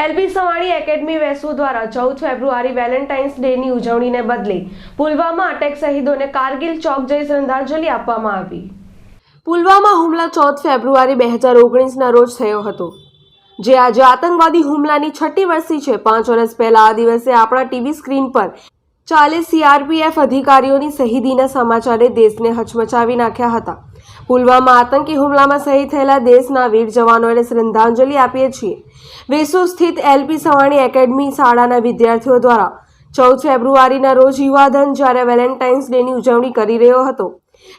LB Savani academy Vesu દ્વારા ચૌદ ફેબ્રુઆરી Valentine's ડેની ઉજવણીને બદલે પુલવામા અટેક શહીદોને કારગિલ ચોક જઈ શ્રદ્ધાંજલિ આપવામાં આવી. પુલવામા હુમલા ચૌદ ફેબ્રુઆરી બે હજાર ઓગણીસના રોજ થયો હતો. જે આજે આતંકવાદી હુમલાની છઠ્ઠી વર્ષી છે. પાંચ વર્ષ પહેલા આ દિવસે આપણા ટીવી સ્ક્રીન પર ચાલીસ સીઆરપીએફ અધિકારીઓની શહીદીના સમાચારે દેશને હચમચાવી નાખ્યા હતા. પુલવામા આતંકી હુમલામાં શહીદ થયેલા દેશના વીર જવાનોને શ્રદ્ધાંજલિ આપીએ છીએ. વેસુ સ્થિત એલપી સવાણી એકેડમી શાળાના વિદ્યાર્થીઓ દ્વારા ચૌદ ફેબ્રુઆરીના રોજ યુવાધન જ્યારે વેલેન્ટાઇન્સ ડેની ઉજવણી કરી રહ્યો હતો,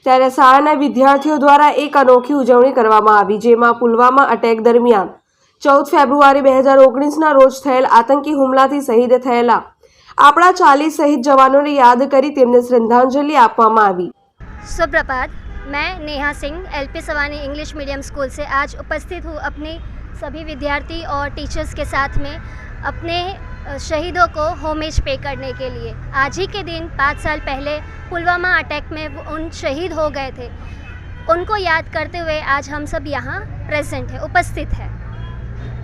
ત્યારે શાળાના વિદ્યાર્થીઓ દ્વારા એક અનોખી ઉજવણી કરવામાં આવી, જેમાં પુલવામા અટેક દરમિયાન ચૌદ ફેબ્રુઆરી બે હજાર ઓગણીસના રોજ થયેલ આતંકી હુમલાથી શહીદ થયેલા આપણા ચાલીસ શહીદ જવાનોને યાદ કરી તેમને શ્રદ્ધાંજલિ આપવામાં આવી सुप्रभात मैं Neha Singh L P Savani English medium school से आज उपस्थित हूँ अपनी सभी विद्यार्थी और टीचर्स के साथ में अपने अ, शहीदों को होमेज पे करने के लिए आज ही के दिन पाँच साल पहले पुलवामा अटैक में वो उन शहीद हो गए थे उनको याद करते हुए आज हम सब यहाँ प्रेजेंट है उपस्थित है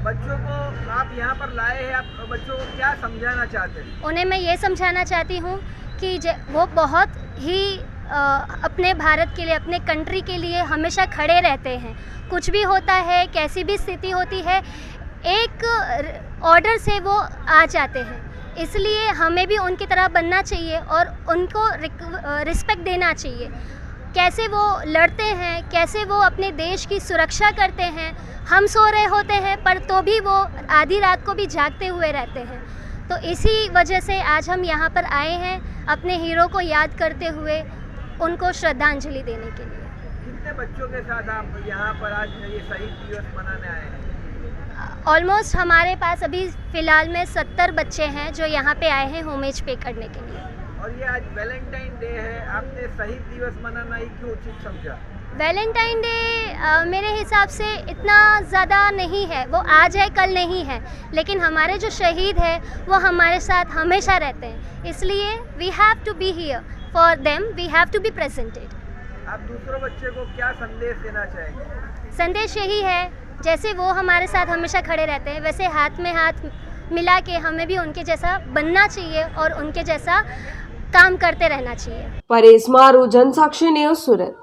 बच्चों को आप यहाँ पर लाए हैं आप बच्चों को क्या समझाना चाहते हैं? उन्हें मैं ये समझाना चाहती हूँ कि वो बहुत ही अ, अपने भारत के लिए अपने कंट्री के लिए हमेशा खड़े रहते हैं। कुछ भी होता है कैसी भी स्थिति होती है एक ऑर्डर से वो आ जाते हैं। इसलिए हमें भी उनकी तरह बनना चाहिए और उनको रिस्पेक्ट देना चाहिए। कैसे वो लड़ते हैं कैसे वो अपने देश की सुरक्षा करते हैं हम सो रहे होते हैं पर तो भी वो आधी रात को भी जागते हुए रहते हैं। तो इसी वजह से आज हम यहाँ पर आए हैं अपने हीरो को याद करते हुए उनको श्रद्धांजलि देने के लिए। कितने बच्चों के साथ आप यहाँ पर आज ये शहीद दिवस मनाने आए हैं? ऑलमोस्ट हमारे पास अभी फ़िलहाल में सत्तर बच्चे हैं जो यहाँ पे आए हैं होमेज पे करने के लिए। और ये आज वैलेंटाइन डे है आपने शहीद दिवस मनाना ही क्यों उचित समझा? वैलेंटाइन डे मेरे हिसाब से इतना ज़्यादा नहीं है। वो आज है कल नहीं है। लेकिन हमारे जो शहीद हैं वो हमारे साथ हमेशा रहते हैं। इसलिए we have to be here for them we have to be presented आप दूसरे बच्चे को क्या संदेश देना चाहेंगे? संदेश यही है जैसे वो हमारे साथ हमेशा खड़े रहते हैं वैसे हाथ में हाथ मिला के हमें भी उनके जैसा बनना चाहिए और उनके जैसा काम करते रहना चाहिए। परेश मारू जनसाक्षी न्यूज़ सूरत।